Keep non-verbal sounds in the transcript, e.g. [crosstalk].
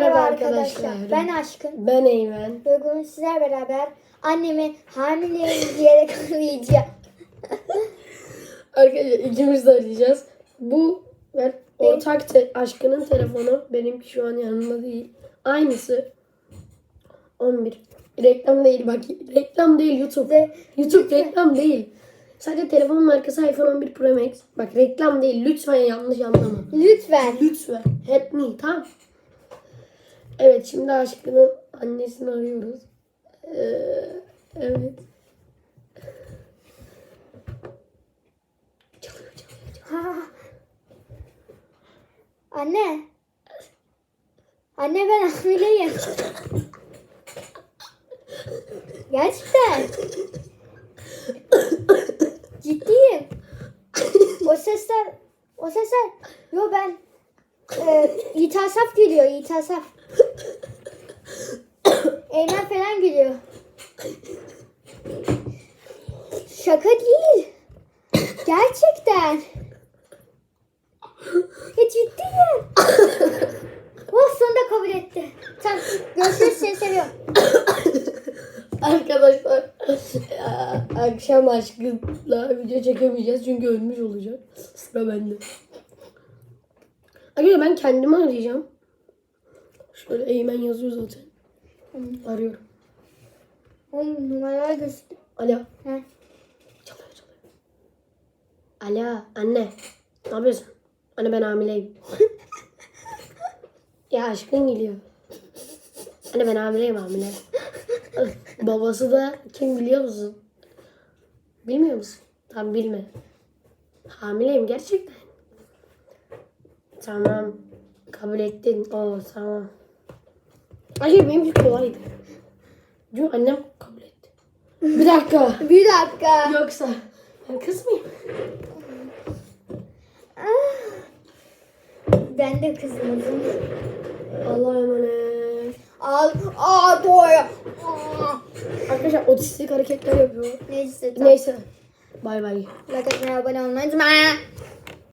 Merhaba arkadaşlar. Ben Aşkın. Ben Eymen. Ve bugün sizler beraber annemi hamileyim diyerek [laughs] arayacağım. Arkadaşlar ikimiz de arayacağız. Bu ben ortak te- aşkının telefonu. Benimki şu an yanında değil. Aynısı. 11. Reklam değil bak. Reklam değil YouTube. YouTube reklam değil. Sadece telefonun markası iPhone 11 Pro Max. Bak reklam değil. Lütfen yanlış anlama. lütfen. Lütfen. Help me. Tamam. Evet şimdi aşkının annesini arıyoruz. Ee, evet. Çalıyor çalıyor çalıyor. Ha. Anne. Anne ben hamileyim. Gerçekten. Ciddiyim. O sesler, o sesler. Yo ben e, İtasaf geliyor, İtasaf. Eymen falan geliyor. Şaka değil. Gerçekten. Ya ciddiyim. oh sonunda kabul etti. Tamam görüşürüz seni seviyorum. Arkadaşlar ya, akşam aşkınla video çekemeyeceğiz çünkü ölmüş olacak. Sıra bende. Arkadaşlar ben kendimi arayacağım. Şöyle Eymen yazıyor zaten. Arıyorum. Oğlum numaralar gözüktü. Alo. He. Çalıyor çalıyor. Alo anne. Ne yapıyorsun? Anne ben hamileyim. [laughs] ya aşkın geliyor. Anne ben hamileyim hamile. Babası da kim biliyor musun? Bilmiyor musun? Tam bilme. Hamileyim gerçekten. Tamam. Kabul ettin. Oo tamam. Hayır benimki kolaydı. Çünkü annem kabul etti. Bir dakika. [laughs] Bir dakika. Yoksa ben kız mıyım? Ben de kızmadım. Allah'a emanet. Al. Aa doğru. Arkadaşlar otistik hareketler yapıyor. Neyse. Neyse. Bay bay. Like atmayı abone olmayı unutmayın.